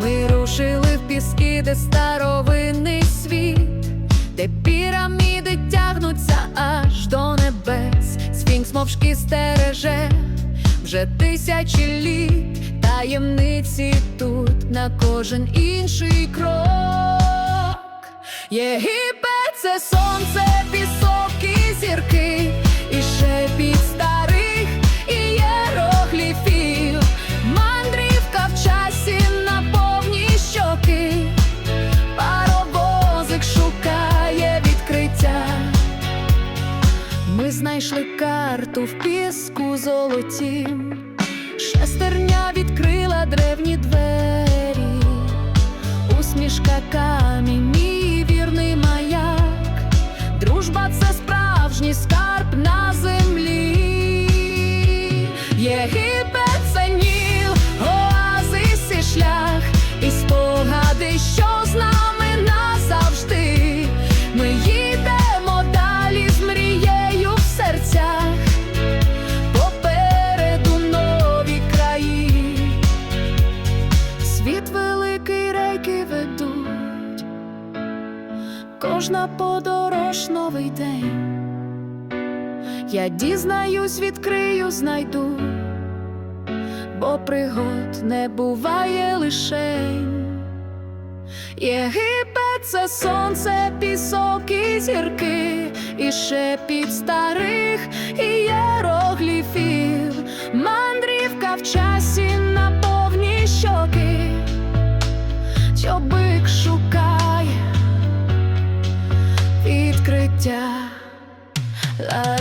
Ми рушили в піски, де старовинний світ, де піраміди тягнуться аж до небес, Сфінкс мовшки стереже вже тисячі літ, таємниці тут на кожен інший крок. Єгипет це сон. Знайшли карту в піску золотім, шестерня відкрила древні двері, усмішка камінь, мій вірний маяк, дружба це справжній скарб на землі. Єгипет кожна подорож новий день. Я дізнаюсь, відкрию, знайду, бо пригод не буває лишень. Єгипет це сонце, пісок і зірки, і шепіт старих ієрогліфів, шукає відкриття. Ла